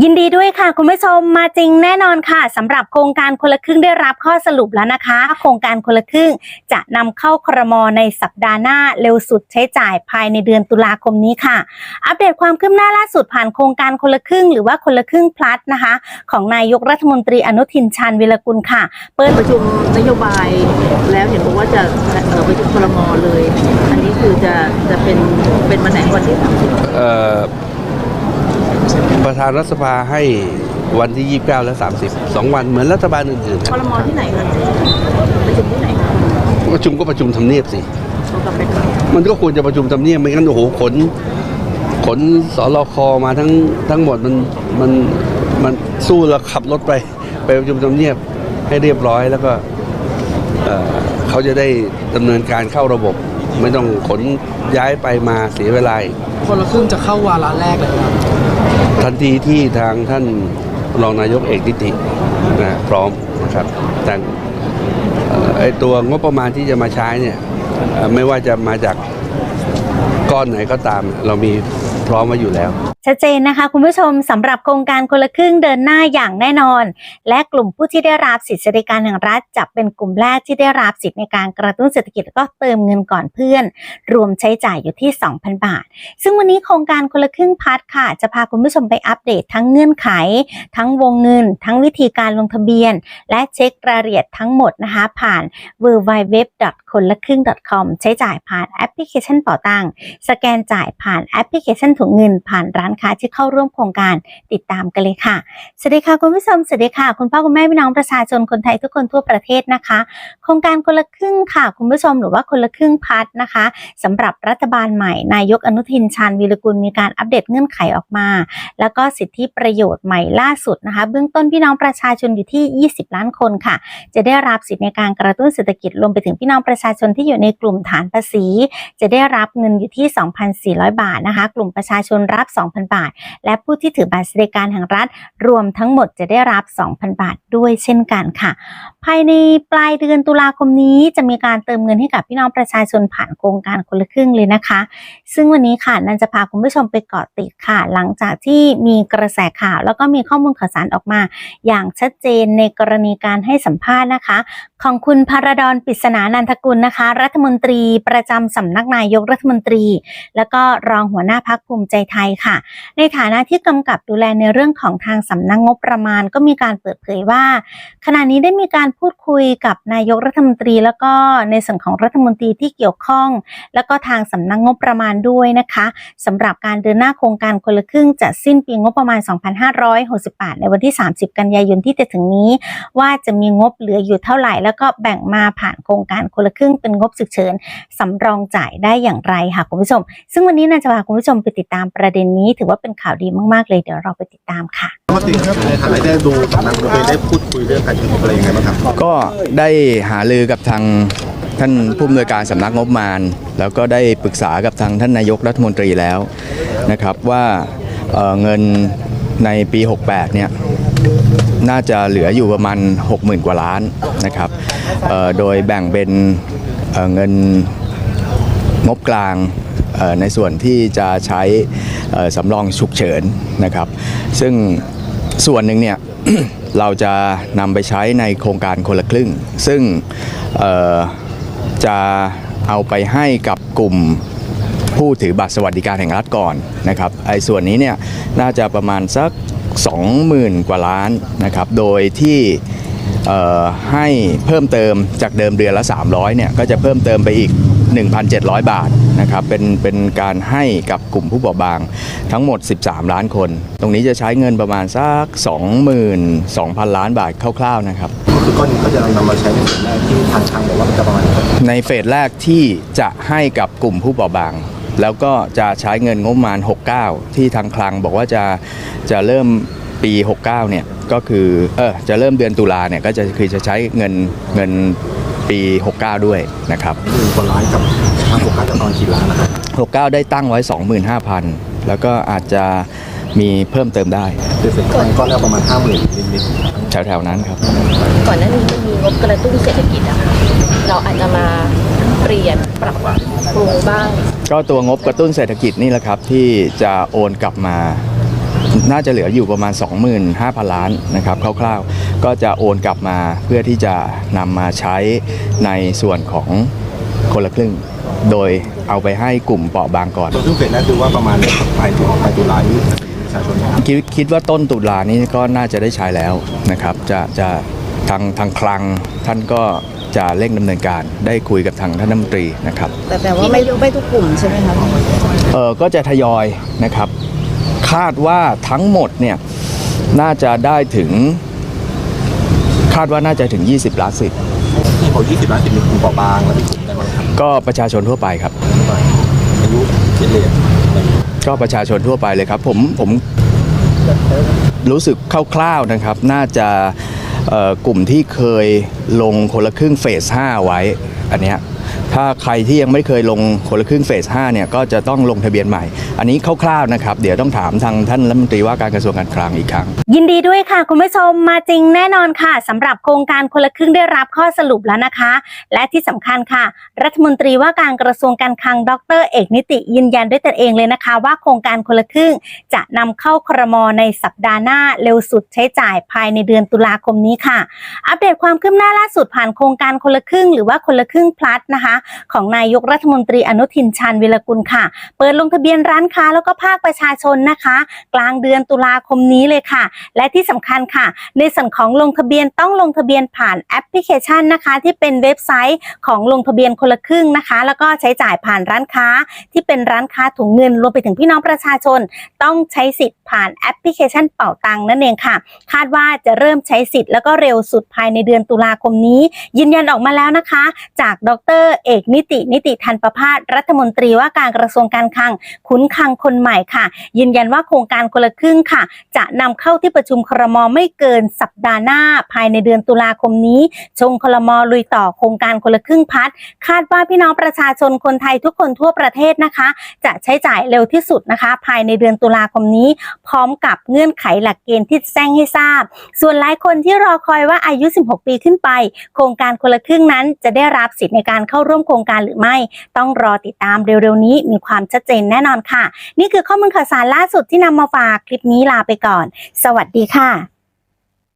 ยินดีด้วยค่ะ คุณผู้ชมมาจริงแน่นอนค่ะสำหรับโครงการคนละครึ่งได้รับข้อสรุปแล้วนะคะ โครงการคนละครึ่งจะนำเข้าครมในสัปดาห์หน้าเร็วสุดใช้จ่ายภายในเดือนตุลาคมนี้ค่ะ อัปเดตความคืบหน้าล่าสุดผ่านโครงการคนละครึ่ง หรือว่าคนละครึ่งพลัสนะคะ ของนายกรัฐมนตรีอนุทินชาญวิรกุลค่ะ เปิดประชุมนโยบายแล้วเห็นบอกว่าจะเอ่อประชุมครมเลย อันนี้คือจะจะเป็นเป็นวันไหนวันที่สามสิบ ประธานรัฐสภาให้วันที่ 29 และ 30 2 วันเหมือนรัฐบาลอื่นๆคนะรมที่ไหนคะประชุมที่ไหนคะประชุมก็ประชุมทำเนียบสิเขากลับไปทมันก็ควรจะประชุมทำเนียบไม่งั้นโอ้โหขน ขนสรคมาทั้งทั้งหมดมันมันมันสู้แล้วขับรถไป ไปประชุมทำเนียบให้เรียบร้อยแล้วก็เอ่อเขาจะได้ดำเนินการเข้าระบบ ไม่ต้องขนย้ายไปมาเสียเวลาอีกคนละครึ่งจะเข้าวาระแรกเลยครับ ทันทีที่ทางท่านรองนายกเอกนิตินะพร้อมนะครับแต่เอ่อไอตัวงบประมาณที่จะมาใช้เนี่ยเอ่อไม่ว่าจะมาจากก้อนไหนก็ตาม เรามีพร้อมมาอยู่แล้ว ชัดเจนนะคะคุณผู้ชมสำหรับโครงการคนละครึ่งเดินหน้าอย่างแน่นอน และกลุ่มผู้ที่ได้รับสิทธิสวัสดิการแห่งรัฐจะเป็นกลุ่มแรกที่ได้รับสิทธิในการกระตุ้นเศรษฐกิจแล้วก็เติมเงินก่อนเพื่อน รวมใช้จ่ายอยู่ที่ 2,000 บาท ซึ่งวันนี้โครงการคนละครึ่งพัดค่ะ จะพาคุณผู้ชมไปอัปเดตทั้งเงื่อนไข ทั้งวงเงิน ทั้งวิธีการลงทะเบียน และเช็ครายละเอียดทั้งหมดนะคะผ่าน w w w คนละครึ่ง .com ใช้จ่ายผ่านแอปพลิเคชันเป๋าตังสแกนจ่ายผ่านแอปพลิเคชันถุงเงินผ่านร้านค้าที่เข้าร่วมโครงการติดตามกันเลยค่ะ สวัสดีค่ะคุณผู้ชมสวัสดีค่ะ คุณพ่อคุณแม่พี่น้องประชาชนคนไทยทุกคนทั่วประเทศนะคะ โครงการคนละครึ่งค่ะ คุณผู้ชมหรือว่าคนละครึ่งพัดนะคะสำหรับรัฐบาลใหม่นายกอนุทินชาญวีรกุลมีการอัปเดตเงื่อนไขออกมา แล้วก็สิทธิประโยชน์ใหม่ล่าสุดนะคะ เบื้องต้นพี่น้องประชาชนอยู่ที่ 20 ล้านคนค่ะ จะได้รับสิทธิในการกระตุ้นเศรษฐกิจรวมไปถึงพี่น้องประชาชนที่อยู่ในกลุ่มฐานภาษี จะได้รับเงินอยู่ที่ 2,400 บาทนะคะ กลุ่มประชาชนรับ2,000 บาท และผู้ที่ถือบัตรสวัสดิการแห่งรัฐ รวมทั้งหมดจะได้รับ 2,000 บาทด้วยเช่นกันค่ะ ภายในปลายเดือนตุลาคมนี้จะมีการเติมเงินให้กับพี่น้องประชาชนผ่านโครงการคนละครึ่งเลยนะคะ ซึ่งวันนี้ค่ะนันจะพาคุณผู้ชมไปเกาะติดค่ะ หลังจากที่มีกระแสข่าว แล้วก็มีข้อมูลข่าวสารออกมา อย่างชัดเจนในกรณีการให้สัมภาษณ์นะคะ ของคุณพารดอนปิศนานันทกุลนะคะ รัฐมนตรีประจำสำนักนายกรัฐมนตรี แล้วก็รองหัวหน้าพักภูมิใจไทยค่ะ ในฐานะที่กำกับดูแลในเรื่องของทางสำนักงบประมาณ ก็มีการเปิดเผยว่า ขณะนี้ได้มีการพูดคุยกับนายกรัฐมนตรี แล้วก็ในส่วนของรัฐมนตรีที่เกี่ยวข้อง แล้วก็ทางสำนักงบประมาณด้วยนะคะสำหรับการเดินหน้าโครงการคนละครึ่งจะสิ้นปีงบประมาณ 2568 ในวันที่ 30 กันยายนที่จะถึงนี้ ว่าจะมีงบเหลืออยู่เท่าไหร่แล้วก็แบ่งมาผ่านโครงการคนละครึ่งเป็นงบฉุกเฉินสำรองจ่ายได้อย่างไรค่ะคุณผู้ชม ซึ่งวันนี้นาจะพาคุณผู้ชมไปติดตามประเด็นนี้ ถือว่าเป็นข่าวดีมากๆเลยเดี๋ยวเราไปติดตามค่ะปกติในฐานะได้ดูสำนักงบได้พูดคุยเรื่องการชุมนุมอะไรยังไงบ้างครับก็ได้หารือกับทางท่านผู้อำนวยการสำนักงบประมาณ แล้วก็ได้ปรึกษากับทางท่านนายกรัฐมนตรีแล้วนะครับว่าเอ่อเงินในปี 68 เนี่ย น่าจะเหลืออยู่ประมาณ 60,000 กว่าล้านนะครับโดยแบ่งเป็นเเงินงบกลางในส่วนที่จะใช้สำรองฉุกเฉินนะครับ ซึ่งส่วนหนึ่งเนี่ยเราจะนำไปใช้ในโครงการคนละครึ่ง ซึ่งจะเอาไปให้กับกลุ่มผู้ถือบัตรสวัสดิการแห่งรัฐก่อนนะครับไอ้ส่วนนี้เนี่ยน่าจะประมาณสัก 20,000 กว่าล้านนะครับ โดยที่เอ่อให้เพิ่มเติมจากเดิมเดือนละ 300เนี่ยก็จะเพิ่มเติมไปอีก 1,700 บาทนะครับเป็นเป็นการให้กับกลุ่มผู้เปราะบางทั้งหมด 13 ล้านคน ตรงนี้จะใช้เงินประมาณสัก 22,000 ล้านบาทคร่าวๆนะครับคือก้อนนี้ก็จะนำมาใช้ในส่วนแรกที่ทางทางบอกว่ามันจะประมาณในเฟสแรกที่จะให้กับกลุ่มผู้เปราะบาง แล้วก็จะใช้เงินงบประมาณ 69 ที่ทางคลังบอกว่าจะจะเริ่มปี 69 เนี่ยก็คือเออจะเริ่มเดือนตุลาเนี่ยก็จะคือจะใช้เงินเงินปี 69 ด้วยนะครับหมื่นกว่าล้านกับทางโฟกัสจะตอนกี่ล้านนะครับ69 ได้ตั้งไว้ 25,000 แล้วก็อาจจะมีเพิ่มเติมได้คือเสร็จก้อนก้อนแรกประมาณห้าหมื่นนิดแถวๆนั้นครับ ก่อนหน้านี้มันมีงบกระตุ้นเศรษฐกิจอะค่ะเราอาจจะมาเปลี่ยนปรับปรุงบ้าง ก็ตัวงบกระตุ้นเศรษฐกิจนี่แหละครับ ที่จะโอนกลับมา น่าจะเหลืออยู่ประมาณ 25,000 ล้านนะครับคร่าวๆ ก็จะโอนกลับมาเพื่อที่จะนำมาใช้ในส่วนของคนละครึ่ง โดยเอาไปให้กลุ่มเปราะบางก่อนซึ่งเฟสแรกคือว่าประมาณปลายตุลาปลายตุลานี้ประชาชนนะครับคิดคิดว่าต้นตุลานี้ก็น่าจะได้ใช้แล้วนะครับ จะจะทางทางคลังท่านก็ จะเร่งดำเนินการได้คุยกับทางท่านรัฐมนตรีนะครับ แต่แต่ว่าไม่ไม่ทุกกลุ่มใช่ไหมคะเออก็จะทยอยนะครับ คาดว่าทั้งหมดเนี่ยน่าจะได้ถึง คาดว่าน่าจะถึง 20 ล้านสิทธิ์ที่บอก20 ล้านสิบมีกลุ่มเปราะบางแล้วมีกลุ่มอะไรบ้างครับก็ประชาชนทั่วไปครับอายุเฉลี่ยอะไรอย่างเงี้ยก็ประชาชนทั่วไปเลยครับ ผมผมรู้สึกคร่าวๆนะครับ น่าจะเอ่อ กลุ่มที่เคยลงคนละครึ่งเฟส 5 ไว้ อันเนี้ย ถ้าใครที่ยังไม่เคยลงคนละครึ่งเฟส5เนี่ยก็จะต้องลงทะเบียนใหม่ อันนี้คร่าวๆนะครับ เดี๋ยวต้องถามทางท่านรัฐมนตรีว่าการกระทรวงการคลังอีกครั้ง ยินดีด้วยค่ะ คุณผู้ชมมาจริงแน่นอนค่ะสำหรับโครงการคนละครึ่งได้รับข้อสรุปแล้วนะคะ และที่สำคัญค่ะ รัฐมนตรีว่าการกระทรวงการคลัง ดร เอกนิติยืนยันด้วยตนเองเลยนะคะ ว่าโครงการคนละครึ่งจะนำเข้าครมในสัปดาห์หน้าเร็วสุดใช้จ่ายภายในเดือนตุลาคมนี้ค่ะ อัปเดตความคืบหน้าล่าสุดผ่านโครงการคนละครึ่งหรือว่าคนละครึ่งพลัสนะคะ ของนายกรัฐมนตรีอนุทินชาญวิรกุลค่ะ เปิดลงทะเบียนร้านค้าแล้วก็ภาคประชาชนนะคะ กลางเดือนตุลาคมนี้เลยค่ะ และที่สำคัญค่ะ ในส่วนของลงทะเบียนต้องลงทะเบียนผ่านแอปพลิเคชันนะคะ ที่เป็นเว็บไซต์ของลงทะเบียนคนละครึ่งนะคะ แล้วก็ใช้จ่ายผ่านร้านค้าที่เป็นร้านค้าถุงเงินรวมไปถึงพี่น้องประชาชน ต้องใช้สิทธิ์ผ่านแอปพลิเคชันเป่าตังนั่นเองค่ะ คาดว่าจะเริ่มใช้สิทธิ์แล้วก็เร็วสุดภายในเดือนตุลาคมนี้ ยืนยันออกมาแล้วนะคะ จากดรเอกนิติ นิติทันประพาสรัฐมนตรีว่าการกระทรวงการคลังขุนคลังคนใหม่ค่ะ ยืนยันว่าโครงการคนละครึ่งค่ะ จะนำเข้าที่ประชุมครมไม่เกินสัปดาห์หน้า ภายในเดือนตุลาคมนี้ ชงครมลุยต่อโครงการคนละครึ่งพัด คาดว่าพี่น้องประชาชนคนไทยทุกคนทั่วประเทศนะคะ จะใช้จ่ายเร็วที่สุดนะคะ ภายในเดือนตุลาคมนี้ พร้อมกับเงื่อนไขหลักเกณฑ์ที่แจ้งให้ทราบ ส่วนหลายคนที่รอคอยว่าอายุ 16 ปีขึ้นไป โครงการคนละครึ่งนั้นจะได้รับสิทธิ์ในการเข้าร่วมโครงการหรือไม่ ต้องรอติดตามเร็วๆนี้มีความชัดเจนแน่นอนค่ะ นี่คือข้อมูลข่าวสารล่าสุดที่นำมาฝากคลิปนี้ลาไปก่อน สวัสดีค่ะ